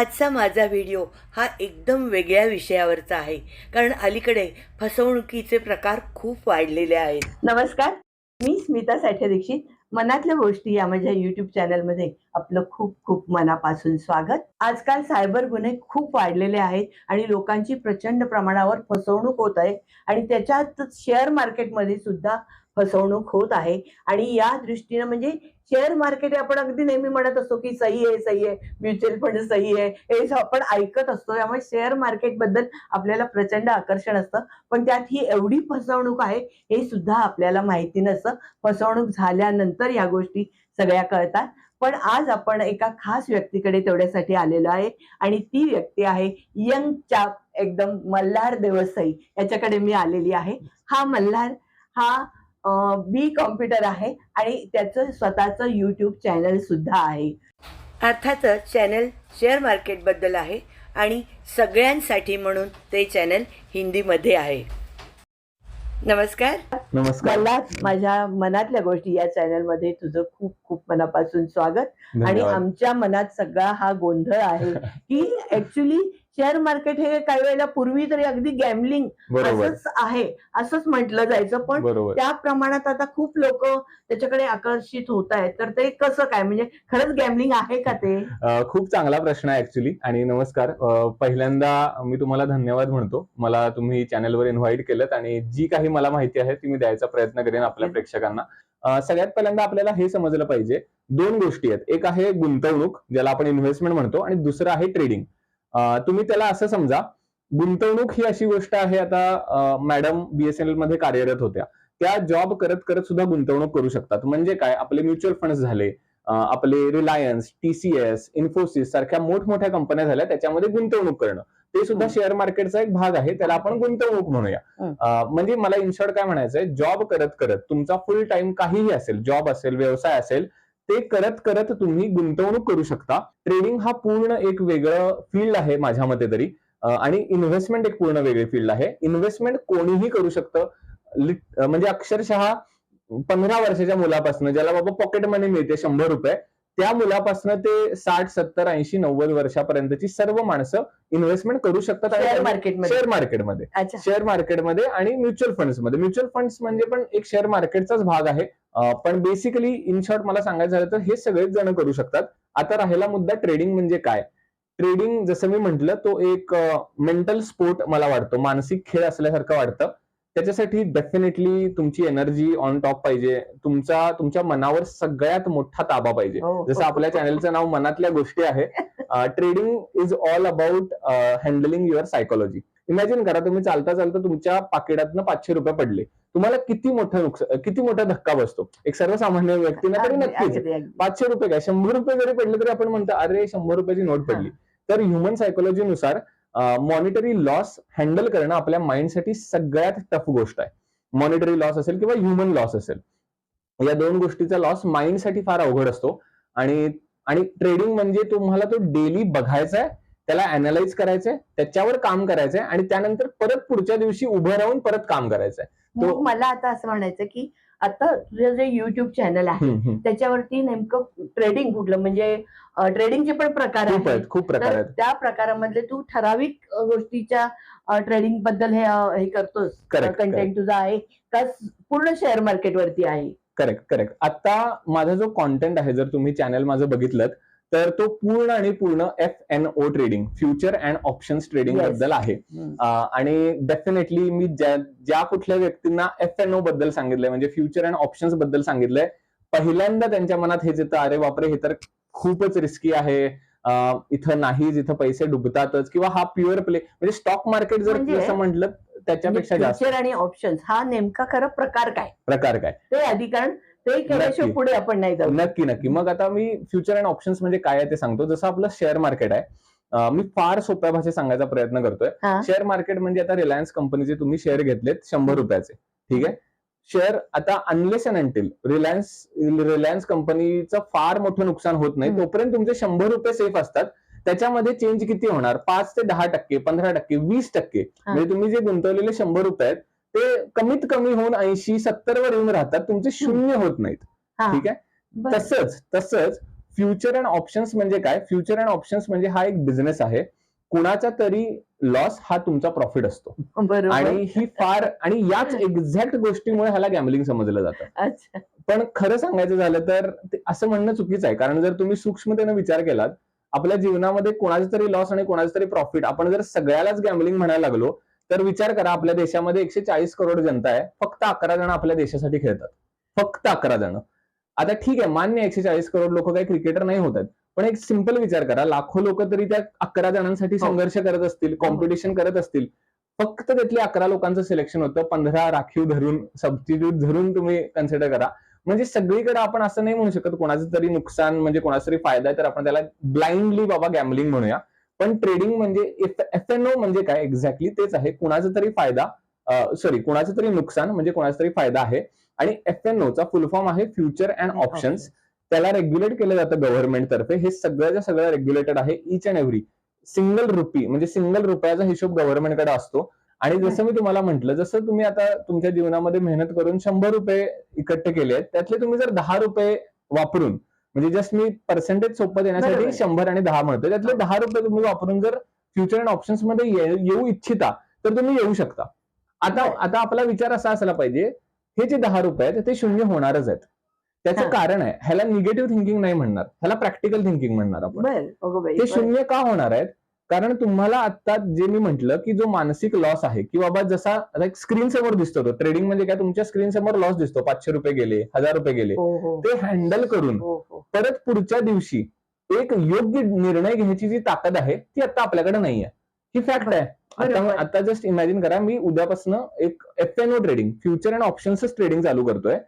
आजचा माझा व्हिडिओ हा एकदम वेगळ्या विषयावरचा आहे. कारण अलीकडे फसवणुकीचे प्रकार खूप वाढलेले आहेत. नमस्कार. मी स्मिता साठे दीक्षित. मनातल्या गोष्टी या माझ्या युट्यूब चॅनलमध्ये आपलं खूप खूप मनापासून स्वागत. आजकाल सायबर गुन्हे खूप वाढलेले आहेत आणि लोकांची प्रचंड प्रमाणावर फसवणूक होत आहे. आणि त्याच्यात शेअर मार्केटमध्ये सुद्धा फसवणूक होत आहे. आणि या दृष्टीनं म्हणजे शेअर मार्केट आपण अगदी नेहमी म्हणत असतो की सही आहे सही आहे म्युच्युअल फंड सही आहे. हे आपण ऐकत असतो त्यामुळे शेअर मार्केटबद्दल आपल्याला प्रचंड आकर्षण असतं. पण त्यात ही एवढी फसवणूक आहे हे सुद्धा आपल्याला माहिती नसतं. फसवणूक झाल्यानंतर या गोष्टी सगळ्या कळतात. पण आज आपण एका खास व्यक्तीकडे तेवढ्यासाठी आलेलो आहे. आणि ती व्यक्ती आहे यंग चाप एकदम मल्हार देवसाई. याच्याकडे मी आलेली आहे. हा मल्हार हा बी कॉम्प्युटर आहे आणि त्याचं स्वतःचं युट्यूब चॅनल सुद्धा आहे. अर्थातच चॅनल शेअर मार्केटबद्दल आहे आणि सगळ्यांसाठी म्हणून ते चॅनल हिंदीमध्ये आहे. नमस्कार. नमस्कार. मला माझ्या मनातल्या गोष्टी या चॅनलमध्ये तुझं खूप खूप मनापासून स्वागत. आणि आमच्या मनात सगळा हा गोंधळ आहे की ऍक्च्युली शेअर मार्केट हे काही वेळेला पूर्वी तरी अगदी गॅमलिंग असंच आहे असंच म्हटलं जायचं. पण बरोबर. त्या प्रमाणात आता खूप लोक त्याच्याकडे आकर्षित होत आहेत. तर ते कसं काय? म्हणजे खरंच गॅमलिंग आहे का ते? खूप चांगला प्रश्न आहे ऍक्च्युली आणि नमस्कार. पहिल्यांदा मी तुम्हाला धन्यवाद म्हणतो. मला तुम्ही चॅनलवर इन्व्हाइट केलं आणि जी काही मला माहिती आहे ती मी द्यायचा प्रयत्न करेन आपल्या. प्रेक्षकांना. सगळ्यात पहिल्यांदा आपल्याला हे समजलं पाहिजे. दोन गोष्टी आहेत. एक आहे गुंतवणूक ज्याला आपण इन्व्हेस्टमेंट म्हणतो आणि दुसरं आहे ट्रेडिंग तुम्ही त्याला असं समजा गुंतवणूक ही अशी गोष्ट आहे आता मॅडम बीएसएनएलमध्ये कार्यरत होत्या. त्या जॉब करत करत सुद्धा गुंतवणूक करू शकतात. म्हणजे काय? आपले म्युच्युअल फंड झाले आपले रिलायन्स टीसीएस इन्फोसिस सारख्या मोठमोठ्या कंपन्या झाल्या त्याच्यामध्ये गुंतवणूक करणं. ते सुद्धा. शेअर मार्केटचा एक भाग आहे त्याला आपण गुंतवणूक म्हणूया. म्हणजे मला इन शॉर्ट काय म्हणायचंय? जॉब करत करत तुमचा फुल टाइम काहीही असेल जॉब असेल व्यवसाय असेल ते करत करत तुम्ही गुंतवणूक करू शकता. ट्रेडिंग हा पूर्ण एक वेगळं फील्ड आहे माझ्या मते तरी. आणि इन्व्हेस्टमेंट एक पूर्ण वेगळी फील्ड आहे. इन्व्हेस्टमेंट कोणीही करू शकतं. म्हणजे अक्षरशः पंधरा वर्षाच्या मुलापासून ज्याला बाबा पॉकेट मनी मिळते शंभर रुपये त्या मुलापासून ते साठ सत्तर ऐंशी नव्वद वर्षापर्यंतची सर्व माणसं इन्व्हेस्टमेंट करू शकतात शेअर मार्केटमध्ये शेअर मार्केटमध्ये शेअर मार्केटमध्ये आणि म्युच्युअल फंड्समध्ये. म्युच्युअल फंड्स म्हणजे पण एक शेअर मार्केटचाच भाग आहे. पण बेसिकली इन शॉर्ट मला सांगायचं झालं तर हे सगळेच जण करू शकतात. आता राहिला मुद्दा ट्रेडिंग म्हणजे काय? ट्रेडिंग जसं मी म्हंटल तो एक मेंटल स्पोर्ट मला वाटतो. मानसिक खेळ असल्यासारखं वाटतं. त्याच्यासाठी डेफिनेटली तुमची एनर्जी ऑन टॉप पाहिजे. तुमचा तुमच्या मनावर सगळ्यात मोठा ताबा पाहिजे. हो. जसं आपल्या चॅनलचं नाव मनातल्या गोष्टी आहे. Trading is all about handling your psychology imagine करा तुम्ही चालता चालता तुमच्या पाकिटातनं पाचशे रुपये पडले. तुम्हाला किती मोठं नुकसान किती मोठा धक्का बसतो? एक सर्वसामान्य व्यक्तीला तरी नक्कीच. पाचशे रुपये काय? शंभर रुपये जरी पडले तरी आपण म्हणतो अरे शंभर रुपयाची नोट पडली. तर ह्युमन सायकोलॉजीनुसार मॉनिटरी लॉस हँडल करणं आपल्या माइंडसाठी सगळ्यात टफ गोष्ट आहे. मॉनिटरी लॉस असेल किंवा ह्युमन लॉस असेल. या दोन गोष्टीचा लॉस माइंडसाठी फार अवघड असतो. आणि आणि ट्रेडिंग म्हणजे तुम्हाला तो डेली बघायचा आहे त्याला अनालाइज करायचंय त्याच्यावर काम करायचंय आणि त्यानंतर परत पुढच्या दिवशी उभं राहून परत काम करायचंय. मग तो- मला आता असं म्हणायचं की आता तुझं जे युट्यूब चॅनल आहे. त्याच्यावरती नेमकं ट्रेडिंग कुठलं? म्हणजे ट्रेडिंगचे पण प्रकार आहेत. खूप प्रकार आहेत. त्या प्रकारामधले तू ठराविक गोष्टीच्या ट्रेडिंगबद्दल हे करतोस. कंटेंट तुझा आहे का? पूर्ण शेअर मार्केट वरती आहे. करेक्ट करेक्ट आता माझा जो कॉन्टेंट आहे जर तुम्ही चॅनल माझं बघितलं तर तो पूर्ण आणि पूर्ण F N O trading future and options trading Yes. बद्दल आहे. आणि डेफिनेटली मी ज्या ज्या कुठल्या व्यक्तींना एफ एन ओ बद्दल सांगितलंय म्हणजे फ्युचर अँड ऑप्शन्सबद्दल सांगितलंय पहिल्यांदा त्यांच्या मनात हेच येतं अरे बापरे हे तर खूपच रिस्की आहे. इथं नाही जिथं पैसे डुबतातच. किंवा हा प्युअर प्ले म्हणजे स्टॉक मार्केट जर म्हणजे- असं म्हटलं त्याच्यापेक्षा जास्त. फ्युचर आणि ऑप्शन्स हा नेमका खरं प्रकार काय? प्रकार काय? ते आधी कारण ते केल्याशिवाय नक्की. पुढे आपण नाही जाऊ. नक्की नक्की. मग आता मी फ्युचर अँड ऑप्शन्स म्हणजे काय आहे ते सांगतो. जसं आपलं शेअर मार्केट आहे अं, मी फार सोप्या भाषेत सांगायचा प्रयत्न करतोय. हा. शेअर मार्केट म्हणजे आता रिलायन्स कंपनीचे तुम्ही शेअर घेतलेत शंभर रुपयाचे. ठीक आहे? शेअर आता unless and until Reliance Reliance कंपनीचं फार मोठं नुकसान होत नाही. हम्म. तोपर्यंत तुमचे शंभर रुपये सेफ असतात. त्याच्यामध्ये चेंज किती होणार? पाच ते दहा टक्के पंधरा टक्के वीस टक्के. म्हणजे तुम्ही जे गुंतवलेले शंभर रुपये आहेत ते कमीत कमी होऊन ऐंशी सत्तर वर येऊन राहतात. तुमचे शून्य होत नाहीत. ठीक आहे. तसंच तसंच फ्युचर अँड ऑप्शन्स म्हणजे काय? फ्युचर अँड ऑप्शन्स म्हणजे हा एक बिझनेस आहे. कुणाचा तरी लॉस हा तुमचा प्रॉफिट असतो. आणि ही फार आणि याच एक्झॅक्ट गोष्टीमुळे ह्याला गॅमलिंग समजलं जातं. पण खरं सांगायचं झालं तर असं म्हणणं चुकीचं आहे. कारण जर तुम्ही सूक्ष्मतेने विचार केलात आपल्या जीवनामध्ये कोणाचा तरी लॉस आणि कोणाचा तरी प्रॉफिट आपण जर सगळ्यालाच गॅमलिंग म्हणायला लागलो तर विचार करा आपल्या देशामध्ये एकशे चाळीस करोड जनता आहे फक्त अकरा जण आपल्या देशासाठी खेळतात. फक्त अकरा जण. आता ठीक आहे मान्य एकशे चाळीस करोड लोक काही क्रिकेटर नाही होत आहेत पण एक सिंपल विचार करा लाखो लोक तरी त्या अकरा जणांसाठी हो. संघर्ष करत असतील कॉम्पिटिशन करत असतील. फक्त त्यातले अकरा लोकांचं सिलेक्शन होतं पंधरा राखीव धरून सबस्टिट्यूट धरून तुम्ही कन्सिडर करा. म्हणजे सगळीकडे आपण असं नाही म्हणू शकत कोणाचं तरी नुकसान म्हणजे कोणाचा तरी फायदा आहे तर आपण त्याला ब्लाइंडली बाबा गॅमलिंग म्हणूया. पण ट्रेडिंग म्हणजे एफ एन ओ म्हणजे काय एक्झॅक्टली तेच आहे. कुणाचा तरी फायदा सॉरी कुणाचं तरी नुकसान म्हणजे कोणाचा तरी फायदा आहे. आणि एफ एन चा फुल फॉर्म आहे फ्युचर अँड ऑप्शन्स त्याला रेग्युलेट केलं जातं गव्हर्नमेंट तर्फे. हे सगळ्याच्या सगळं रेग्युलेटेड आहे each and every single rupee म्हणजे सिंगल रुपयाचा हिशोब गव्हर्नमेंटकडे असतो. आणि जसं मी तुम्हाला म्हंटल जसं तुम्ही आता तुमच्या जीवनामध्ये मेहनत करून शंभर रुपये इकट्ठे केले आहेत त्यातले तुम्ही जर दहा रुपये वापरून म्हणजे जस्ट मी पर्सेंटेज सोपं देण्यासाठी. शंभर आणि दहा म्हणतोय त्यातले दहा रुपये तुम्ही वापरून जर फ्युचर अँड ऑप्शन्समध्ये येऊ इच्छिता तर तुम्ही येऊ शकता आता. आता आपला विचार असा असला पाहिजे हे जे दहा रुपये आहेत ते शून्य होणारच आहेत त्याचं. कारण आहे ह्याला निगेटिव्ह थिंकिंग नाही म्हणणार ह्याला प्रॅक्टिकल थिंकिंग म्हणणार आपण ते. शून्य का होणार आहेत कारण तुम्हाला आता जे मी म्हंटल की जो मानसिक लॉस आहे की बाबा जसा स्क्रीन समोर दिसतो तो. ट्रेडिंग म्हणजे काय? तुमच्या स्क्रीन समोर लॉस दिसतो. पाचशे रुपये गेले हजार रुपये गेले. हो हो. ते हँडल करून हो परत पुढच्या दिवशी एक योग्य निर्णय घ्यायची जी ताकद आहे ती आता आपल्याकडे नाहीये. ही फॅक्ट आहे. आता. आता जस्ट इमॅजिन करा मी उद्यापासून एक F N O trading future and ऑप्शन्सच trading चालू करतोय.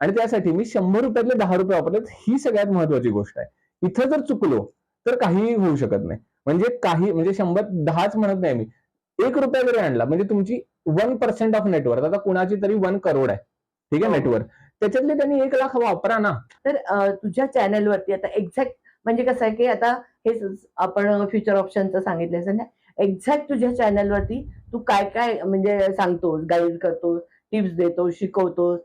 आणि त्यासाठी मी शंभर रुपयातले दहा रुपये वापरलेत. ही सगळ्यात महत्वाची गोष्ट आहे. इथं जर चुकलो तर काहीही होऊ शकत नाही. म्हणजे काही म्हणजे शंभर दहाच म्हणत नाही मी. एक रुपया जरी आणला म्हणजे तुमची वन पर्सेंट ऑफ नेटवर्क आता कुणाची तरी वन करोड आहे. ठीक आहे हो. नेटवर्क त्याच्यातले त्यांनी एक लाख वापरा ना. तर तुझ्या चॅनलवरती आता एक्झॅक्ट म्हणजे कसं आहे की आता हे आपण फ्युचर ऑप्शनचं सांगितलं ना एक्झॅक्ट तुझ्या चॅनलवरती तू काय काय म्हणजे सांगतोस गाईड करतो टिप्स देतो शिकवतोस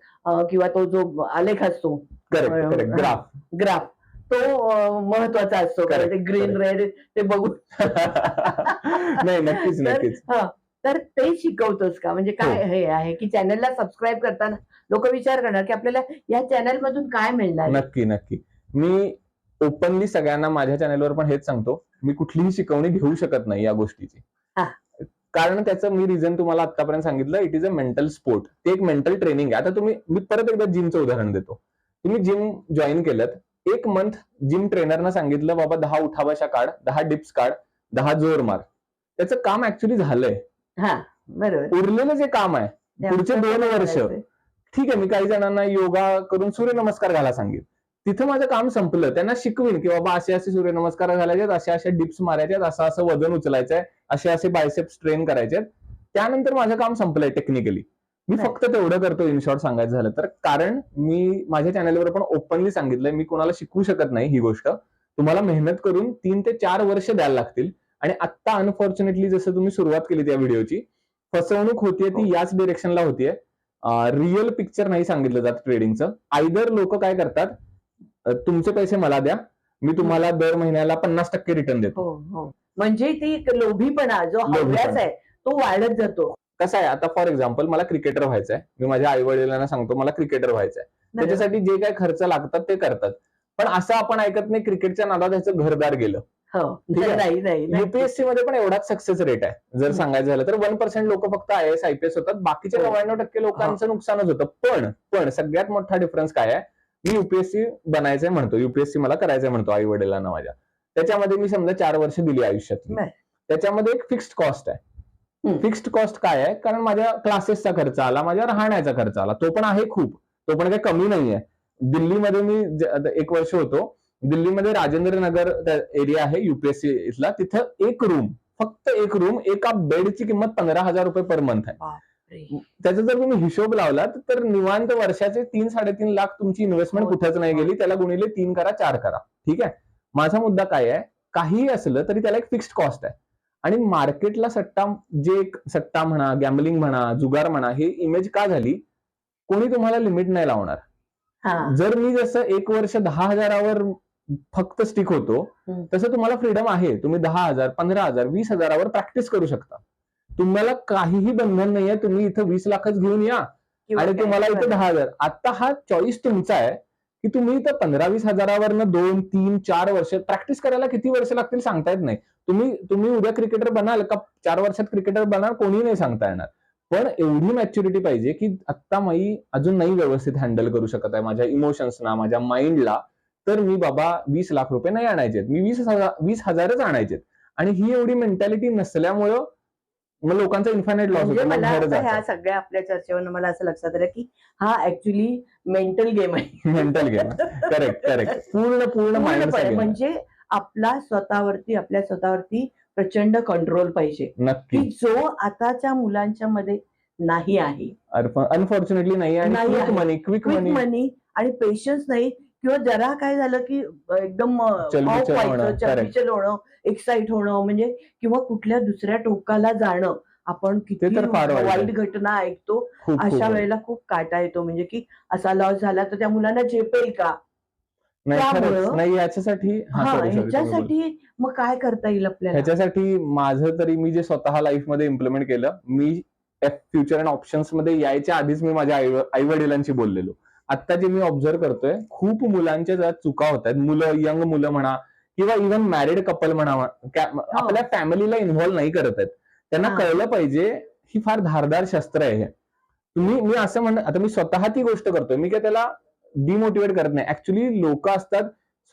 किंवा तो जो आलेख असतो. ग्राफ ग्राफ तो महत्त्वाचा असतो. कारण ते ग्रीन रेड ते बघून. नाही नक्कीच नक्कीच. हा, तर ते शिकवतोस का? म्हणजे काय हो. हे आहे की चॅनलला सबस्क्राईब करताना लोक विचार करणार की आपल्याला या चॅनल मधून काय मिळणार? नक्की नक्की. मी ओपनली सगळ्यांना माझ्या चॅनलवर पण हेच सांगतो. मी कुठलीही शिकवणी घेऊ शकत नाही या गोष्टीची. हा. कारण त्याचं मी रिझन तुम्हाला आतापर्यंत सांगितलं it is a mental sport ते एक मेंटल ट्रेनिंग आहे. आता तुम्ही मी परत एकदा जिमचं उदाहरण देतो. तुम्ही जिम जॉईन केलं एक मंथ जिम ट्रेनरनं सांगितलं बाबा दहा उठाबशा काढ दहा डिप्स काढ दहा जोर मार. त्याचं काम ऍक्च्युली झालंय. हा बरोबर. उरलेलं जे काम आहे. पुढचे दोन वर्ष. ठीक आहे मी काही जणांना योगा करून सूर्यनमस्कार घाला सांगेन. तिथं माझं काम संपलं. त्यांना शिकवीन की बाबा असे असे सूर्यनमस्कार घालायचे असे असे डिप्स मारायचे असं असं वजन उचलायचंय असे असे बायसेप्स ट्रेन करायचे त्यानंतर माझं काम संपलंय टेक्निकली मी. फक्त तेवढं करतो इन शॉर्ट सांगायचं झालं तर. कारण मी माझ्या चॅनलवर पण ओपनली सांगितलंय मी कोणाला शिकवू शकत नाही ही गोष्ट. तुम्हाला मेहनत करून तीन ते चार वर्ष द्यायला लागतील. आणि आता अनफॉर्च्युनेटली जसं तुम्ही सुरुवात केली त्या व्हिडिओची फसवणूक होतीये ती हो. याच डिरेक्शनला होतीये. रिअल पिक्चर नाही सांगितलं जात ट्रेडिंगचं आयदर लोक काय करतात तुमचे पैसे मला द्या मी तुम्हाला दर महिन्याला पन्नास टक्के रिटर्न देतो. हो हो. म्हणजे ती लोभीपणा जो. हव्यास आहे तो वाढत जातो. कसं आहे आता फॉर एक्झाम्पल मला क्रिकेटर व्हायचं आहे मी माझ्या आई वडिलांना सांगतो मला क्रिकेटर व्हायचं आहे त्याच्यासाठी जे काय खर्च लागतात ते करतात. पण असं आपण ऐकत नाही क्रिकेटच्या नादात त्याचं घरदार गेलं. हो. युपीएससी मध्ये पण एवढाच सक्सेस रेट आहे. जर. सांगायचं झालं तर वन पर्सेंट लोक फक्त आय एस आयपीएस होतात. बाकीचे हो. नव्याण्णव टक्के लोकांचं नुकसानच होतं. पण पण सगळ्यात मोठा डिफरन्स काय आहे? मी युपीएससी बनायचंय म्हणतो. युपीएससी मला करायचंय म्हणतो आई वडिलांना माझ्या. त्याच्यामध्ये मी समजा चार वर्ष दिली आयुष्यातली. बरं. त्याच्यामध्ये एक फिक्स्ड कॉस्ट आहे. फिक्स्ड कॉस्ट काय आहे? कारण माझ्या क्लासेसचा खर्च आला माझ्या राहण्याचा खर्च आला. तो पण आहे खूप. तो पण काही कमी नाहीये दिल्लीमध्ये मी एक वर्ष होतो. दिल्लीमध्ये राजेंद्र नगर एरिया आहे युपीएससी इथला. तिथं एक रूम फक्त एक रूम एका बेडची किंमत पंधरा हजार रुपये पर मंथ आहे. त्याचा जर तुम्ही हिशोब लावलात तर निवांत वर्षाचे तीन साडेतीन लाख तुमची इन्व्हेस्टमेंट हो. कुठेच नाही गेली. त्याला गुणिले तीन करा चार करा. ठीक आहे? माझा मुद्दा काय आहे? काहीही असलं तरी त्याला एक फिक्स्ड कॉस्ट आहे. आणि मार्केटला सट्टा जे एक सट्टा म्हणा गॅमलिंग म्हणा जुगार म्हणा हे इमेज का झाली? कोणी तुम्हाला लिमिट नाही लावणार. हा. जर मी जसं एक वर्ष दहा हजारावर फक्त स्टिक होतो. तसं तुम्हाला फ्रीडम आहे. तुम्ही दहा हजार पंधरा हजार वीस हजारावर प्रॅक्टिस करू शकता. तुम्हाला काहीही बंधन नाहीये तुम्ही इथं वीस लाखच घेऊन या. आणि. तुम्हाला इथं दहा हजार. आता हा चॉईस तुमचा आहे. की तुम्ही इथं पंधरा वीस हजारावरनं दोन तीन चार वर्ष प्रॅक्टिस करायला किती वर्ष लागतील सांगता येत नाही. तुम्ही तुम्ही उद्या क्रिकेटर बनाल का चार वर्षात क्रिकेटर बनाल कोणी नाही सांगता येणार. पण एवढी मॅच्युरिटी पाहिजे की आत्ता मी अजून नाही व्यवस्थित हँडल करू शकत आहे माझ्या इमोशन्सना माझ्या माइंडला तर मी बाबा वीस लाख रुपये नाही आणायचे मी वीस हजार वीस हजारच आणायचे आणि ही एवढी मेंटॅलिटी नसल्यामुळं मग लोकांचा इन्फायनाईट लॉस म्हणजे होतो मग मला आता ह्या. सगळ्या आपल्या चर्चेवरून मला असं लक्षात आलं की हा ऍक्च्युली मेंटल गेम आहे. मेंटल गेम करेक्ट करेक्ट पूर्ण पूर्ण पूर्णपणे म्हणजे आपला स्वतःवरती आपल्या स्वतःवरती प्रचंड कंट्रोल पाहिजे. नक्की. की जो आताच्या मुलांच्या मध्ये नाही आहे. अनफॉर्च्युनेटली नाही आणि नाही क्विक आहे. मनी क्विक क्विक मनी मनी आणि पेशन्स नाही. किंवा जरा काय झालं की एकदम चलबिचल होणं, एक्साइट होणं म्हणजे किंवा कुठल्या दुसऱ्या टोकाला जाणं आपण किती तर फार वाईट घटना ऐकतो अशा वेळेला खूप काटा येतो म्हणजे की असा लॉस झाला तर त्या मुलांना झेपेल का? नाही याच्यासाठी. ह्याच्यासाठी मग काय करता येईल आपल्याला? ह्याच्यासाठी माझं तरी मी जे स्वतः लाईफमध्ये इम्प्लिमेंट केलं मी फ्युचर अँड ऑप्शन्समध्ये यायच्या आधीच मी माझ्या आई वडिलांशी बोललेलो. आता जे मी ऑब्झर्व करतोय खूप मुलांच्या ज्या चुका होत आहेत मुलं यंग मुलं म्हणा किंवा इव्हन मॅरिड कपल म्हणा क्या- आपल्या फॅमिलीला इन्व्हॉल्व्ह नाही करत आहेत. त्यांना हा. कळलं पाहिजे ही फार धारदार शस्त्र आहे हे. तुम्ही मी असं म्हण आता मी स्वतः ती गोष्ट करतोय. मी काय त्याला डिमोटिवेट करत नाही. ऍक्च्युली लोक असतात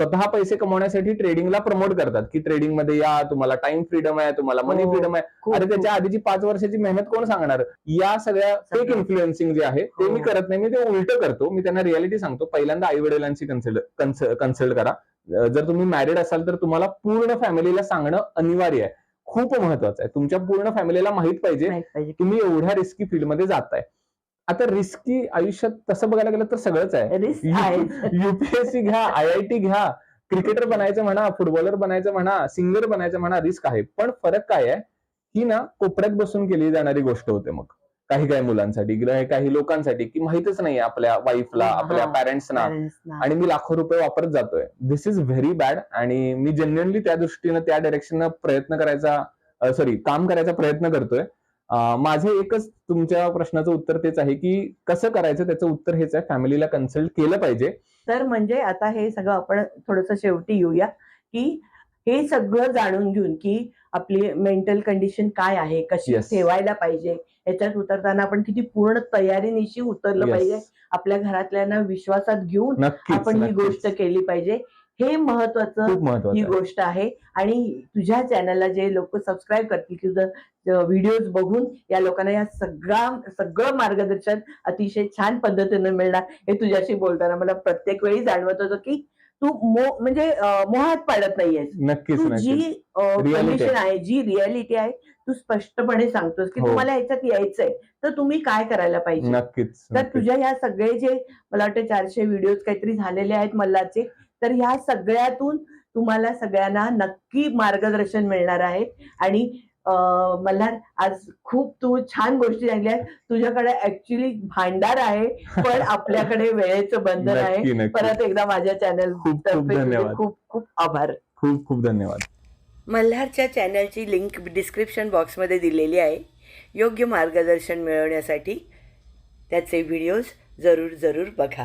स्वतः पैसे कमवण्यासाठी ट्रेडिंगला प्रमोट करतात. की ट्रेडिंगमध्ये या तुम्हाला टाइम फ्रीडम आहे तुम्हाला मनी हो. फ्रीडम आहे. खूप- अरे त्याच्या आधीची पाच वर्षाची मेहनत कोण सांगणार? या सगळ्या फेक. इन्फ्लुएन्सिंग जे आहे ते मी हो. करत नाही मी ते उलट करतो. मी त्यांना रियालिटी सांगतो. पहिल्यांदा आई वडिलांशी कन्सल्ट कन्सल्ट करा. जर तुम्ही मॅरिड असाल तर तुम्हाला पूर्ण फॅमिलीला सांगणं अनिवार्य आहे. खूप महत्वाचं आहे. तुमच्या पूर्ण फॅमिलीला माहीत पाहिजे माहीत पाहिजे. तुम्ही एवढ्या रिस्की फील्डमध्ये जाताय. आता रिस्की आयुष्यात तसं बघायला गेलं तर सगळंच आहे. युपीएससी घ्या आय आय टी घ्या क्रिकेटर बनायचं म्हणा फुटबॉलर बनायचं म्हणा सिंगर बनायचं म्हणा रिस्क आहे. पण फरक काय आहे? ही ना कोपऱ्यात बसून केली जाणारी गोष्ट होते मग. काही काही मुलांसाठी काही लोकांसाठी की माहितच नाही आपल्या वाईफला. आपल्या पॅरेंट्सना. आणि मी लाखो रुपये वापरत जातोय. दिस इज व्हेरी बॅड आणि मी जेन्युअनली त्या दृष्टीनं त्या डायरेक्शन प्रयत्न करायचा सॉरी काम करायचा प्रयत्न करतोय. माझं एकच तुमच्या प्रश्नाचं उत्तर तेच आहे की कसं करायचं त्याचं उत्तर हेच आहे फॅमिलीला कन्सल्ट केलं पाहिजे तर म्हणजे आता हे सगळं आपण थोडस शेवटी येऊया की हे सगळं जाणून घेऊन की आपली मेंटल कंडिशन काय आहे कशी Yes. ठेवायला पाहिजे याच्यात उतरताना आपण किती पूर्ण तयारीनिशी उतरलं Yes. पाहिजे आपल्या घरातल्यांना विश्वासात घेऊन आपण ही. गोष्ट केली पाहिजे हे महत्वाचं ही. गोष्ट आहे आणि तुझ्या चॅनलला जे लोक सबस्क्राईब करतील तुझं व्हिडिओज बघून या लोकांना या सगळा सगळं मार्गदर्शन अतिशय छान पद्धतीने मिळणार हे तुझ्याशी बोलताना मला प्रत्येक वेळी जाणवत होतं की तू मो म्हणजे मोहात पाडत नक्कीच तू नक्कीच जी कंडिशन आहे जी रियालिटी आहे तू स्पष्टपणे सांगतोस की हो. तुम्हाला ह्याच्यात यायचंय तर तुम्ही काय करायला पाहिजे नक्कीच तर. तुझ्या ह्या सगळे जे मला वाटतं चारशे व्हिडिओ काहीतरी झालेले आहेत मल्हारचे तर ह्या सगळ्यातून तुम्हाला सगळ्यांना नक्की मार्गदर्शन मिळणार आहे. आणि मल्हार आज खूप तू छान गोष्टी सांगल्या तुझ्याकडे ऍक्च्युली भांडार आहे पण आपल्याकडे वेळेचं बंधन आहे. परत एकदा माझ्या चॅनल खूप. खूप खूप आभार. खूप खूप धन्यवाद. मल्हारच्या चॅनलची लिंक डिस्क्रिप्शन बॉक्समध्ये दिलेली आहे. योग्य मार्गदर्शन मिळवण्यासाठी त्याचे व्हिडिओज जरूर जरूर बघा.